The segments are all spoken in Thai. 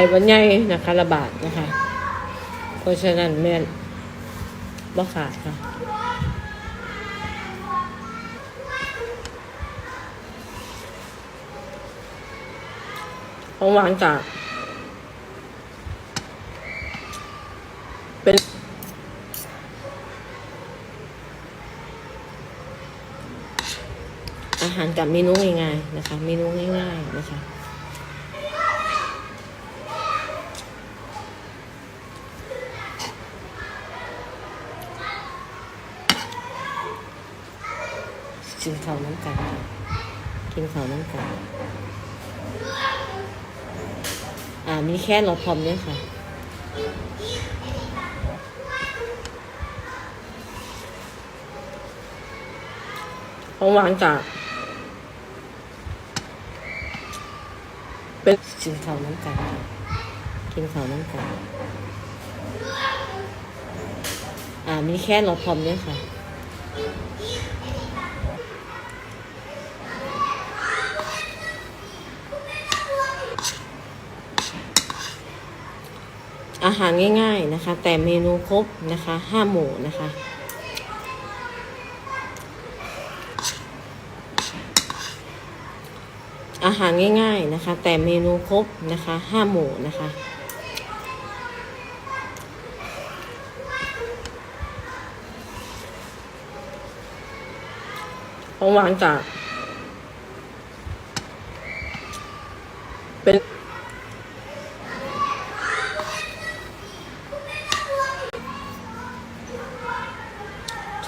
ข้หวัดใหญ่นะคะระบาดนะคะ เพราะฉะนั้นแม่บ่ขาดค่ะของหวานจากเป็นอาหารกับเมนูง่ายๆนะคะ เมนูง่ายๆนะคะ กินข้าวน้ำกันกินข้าวน้ำกันอ่ามีแค่รอพร้อมเนี่ยค่ะของหวานจากเป็นกินข้าวน้ำกันกินข้าวน้ำกันอ่ามีแค่รอพร้อมเนี่ยค่ะ อาหารง่ายๆนะคะ แต่เมนูครบนะคะห้าหมู่นะคะอาหารง่ายๆนะคะ แต่เมนูครบนะคะห้าหมู่นะคะ ของหวานจากเป็น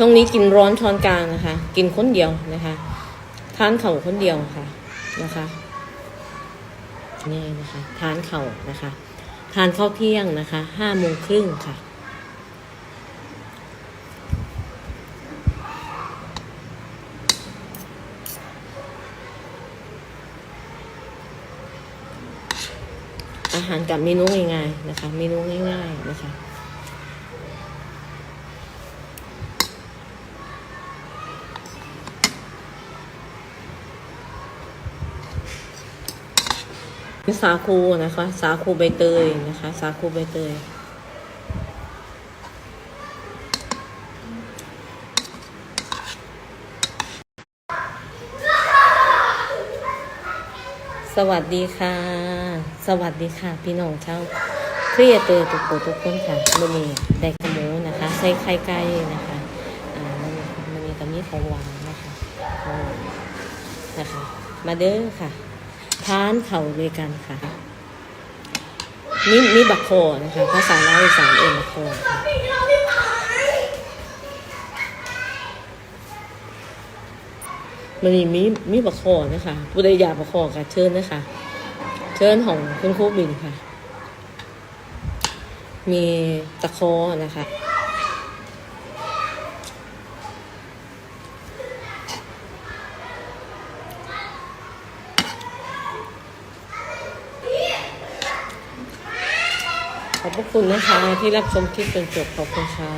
ช่วงนี้กินร้อนช้อนกลางนะคะ กินคนเดียวนะคะทานเข่าคนเดียวค่ะนะคะนี่นะคะทานเข่านะคะ ทานข้าวเที่ยงนะคะห้าโมงครึ่งค่ะอาหารกับเมนูง่ายๆนะคะ เมนูง่ายๆนะคะ สาคูนะคะ สาคูใบเตยนะคะ สาคูใบเตยสวัสดีค่ะ สวัสดีค่ะ พี่น้องเช้าเครียดเตยทุกคนทุกคนค่ะมันนี่ได้ขโมนะคะ ใส่ไข่ไก่นะคะอ่ามันมันมีตำนี้ของหวานนะคะนนะคะ มาเด้อค่ะ ทานเข่าด้วยกันค่ะนี่นี่บักโคนะคะภาษาลาวอีสานเอ็นบักโคมันมีมีมีบักโคนะคะผู้ใดอยากบักโคก็เชิญนะคะ เชิญของคุณครูบินค่ะ มีตะโคนะคะ ขอบพ ระคุณนะคะที่รับชมคลิปจนจบขอบคุณค่ะ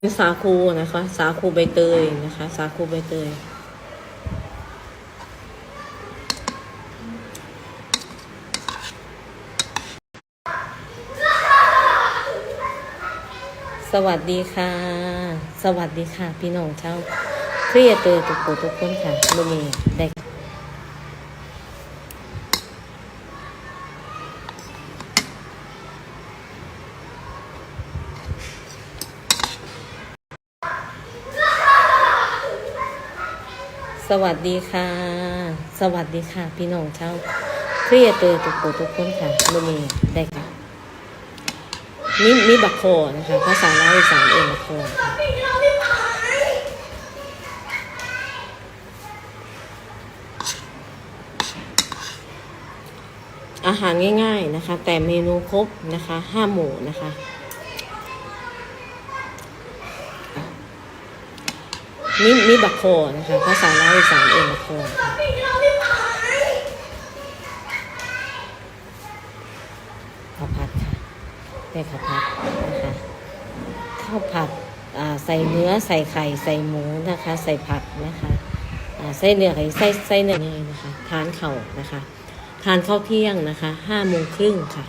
เป็นสาคูนะคะ สาคูใบเตยนะคะ สาคูใบเตยสวัสดีค่ะ สวัสดีค่ะ พี่น้องเช้าเครียดเตยทุกคนทุกคนค่ะมื่อนี้ได้ สวัสดีค่ะ สวัสดีค่ะ พี่น้องเช้าเครียดเตยทุกคนทุกคนค่ะมือนี้ได้ค่ะนี่นี่บักโคนะคะภาษาลาวอีสานเอ็นบักโคค่ะอาหารง่าย ๆนะคะ แต่เมนูครบนะคะห้าหมู่นะคะ นี่นี่บักโคนะคะภาษาลาวอีสานเอ็นบักโคค่ะข้าวผัดค่ะได้ข้าวผัดนะคะข้าวผัดอ่าใส่เนื้อใส่ไข่ใส่หมูนะคะ ใส่ผักนะคะใส่เนื้อไข่ใส่ใส่เนื้อนี่นะคะ ทานเข่านะคะ ทานข้าวเที่ยงนะคะห้าโมงครึ่งค่ะ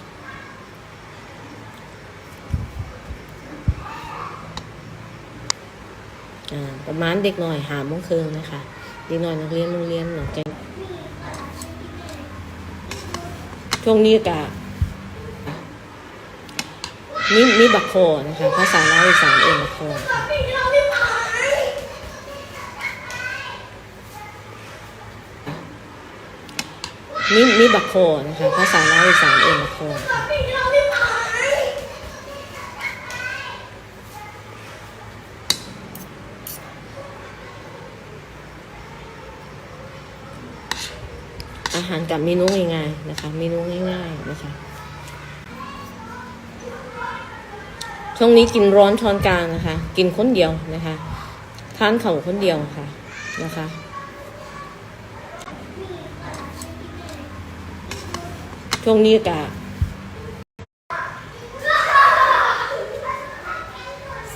อ่า ประมาณเด็กหน่อยหามงครึ่งนะคะเด็กหน่อยนักเรียนโรงเรียนหนองแกงช่วงนี้กะมีมีบักโคนะคะภาษาลาวอีสานเองบักโคค่ะมีมีบักโคนะคะภาษาลาวอีสานเองบักโค อาหารกับเมนูง่ายๆนะคะเมนูง่ายๆนะคะช่วงนี้กินร้อนช้อนกลางนะคะ กินคนเดียวนะคะทานเข่าคนเดียวค่ะนะคะช่วงนี้กะ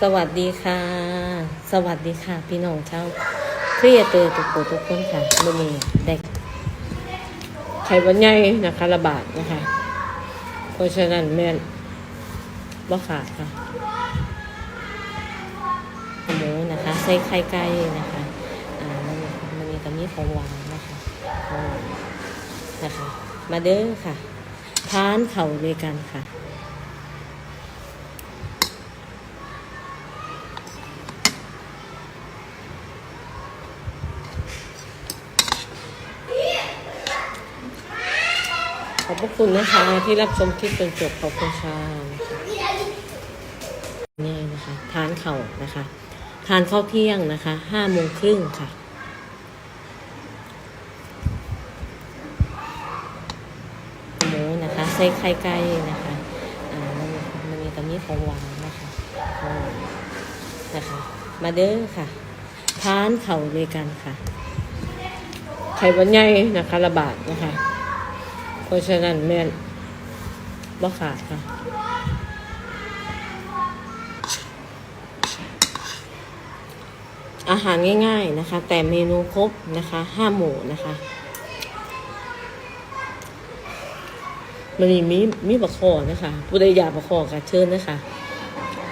สวัสดีค่ะ สวัสดีค่ะ พี่น้องเช้าวเครียดเตอทุกคนทุกคนค่ะมื่อนี้ได้ ไข้หวัดใหญ่นะคะ ระบาดนะคะ เพราะฉะนั้นแม่นบ่ขาดค่ะหมูนะคะ ใส่ไข่ไก่นะคะอ่ามันมันมีตอนนี้ของหวานนะคะของหวานนะคะ มาเด้อค่ะทานเข่าด้วยกันค่ะ อบพระคุณนะคะ ที่รับชมคลิปจนจบขอบคุณค่ะนี่นะคะทานเข่านะคะ ทานข้าวเที่ยงนะคะห้าโมงครึ่งค่ะหมูนะคะใส่ไข่ไก่นะคะอ่ามันมันมีตอนนี้ของหวานนะคะนะคะ มาเด้อค่ะทานเข่าด้วยกันค่ะไข่วันใหญ่นะคะ ระบาดนะคะ ราะฉะนั้นแม่นบ่ขาดค่ะอาหารง่ายๆนะคะ แต่เมนูครบนะคะห้าหมู่นะคะมันมีมีมีบะคอนะคะผู้ใดอยากบะคอค่ะเชิญนะคะ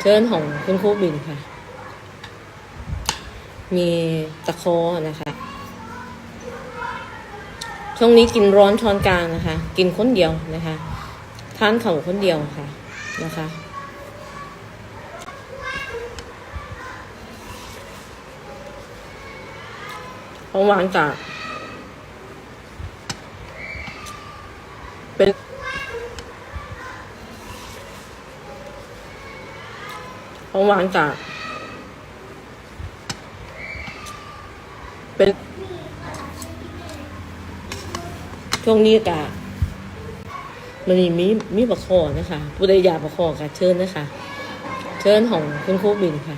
เชิญของคุณครูบินค่ะ มีตะคอนะคะ ช่วงนี้กินร้อนช้อนกลางนะคะ กินคนเดียวนะคะทานเข่าคนเดียวค่ะนะคะของหวานจาก เป็น ของหวานจาก เป็น ช่วงนี้กะมันมีมีมีบะคอนะคะผู้ใดอยากบะคอกะเชิญนะคะ เชิญของคุณครูบินค่ะ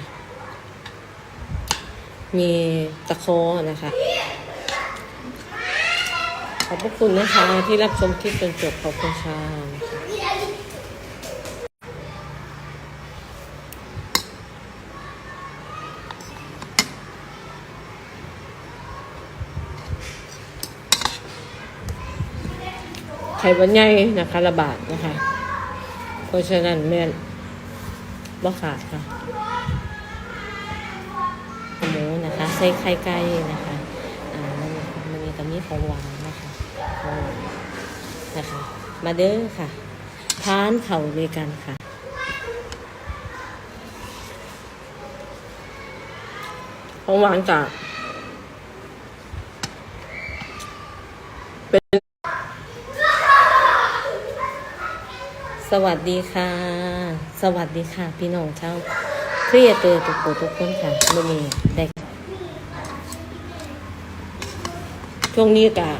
มีตะคอนะคะ ขอบพระคุณนะคะที่รับชมคลิปจนจบขอบคุณค่ะไข่หวันใหญ่นะคะ ระบาดนะคะ เพราะฉะนั้นแม่นบ่ขาดค่ะหมูนะคะใส่ไข่ไก่นะคะอ่ามันมันมีตอนนี้ของหวานนะคะของหวานนะคะ มาเด้อค่ะทานเข่าด้วยกันค่ะของหวานจากเป็น สวัสดีค่ะ สวัสดีค่ะ พี่น้องเช้าเครียดเตอทุกคนทุกคนค่ะมื่อนี้ได้ช่วงนี้กะ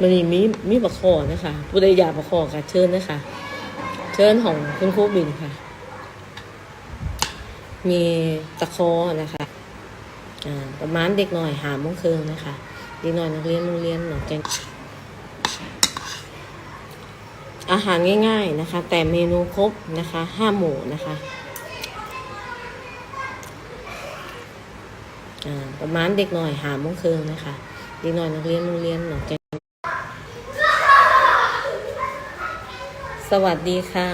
มันมีมีมีบะคอนะคะผู้ใดอยากบะคอค่ะเชิญนะคะ เชิญของคุณครูบินค่ะ มีตะคอนะคะประมาณเด็กหน่อยหามงครึ่งนะคะ เด็กหน่อยนักเรียนโรงเรียนหนองแกง อาหารง่าย ๆนะคะ แต่เมนูครบนะคะห้าหมู่นะคะประมาณเด็กหน่อยหามงครึ่งนะคะ เด็กหน่อยนักเรียนโรงเรียนหนองแกสวัสดีค่ะ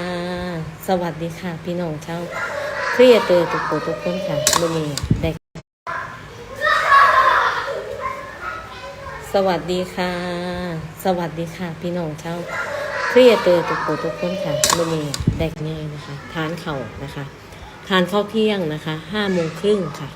สวัสดีค่ะ พี่น้องเจ้าครีเอเตอร์ทุกคนทุกคนค่ะมื่อนี้ได้สวัสดีค่ะ สวัสดีค่ะ พี่น้องเจ้า ครียดเตอทุกคนทุกคนค่ะมื่อนี้ได้ง่ายนะคะ ทานเข่านะคะ ทานข้าวเที่ยงนะคะห้าโมงครึ่งค่ะ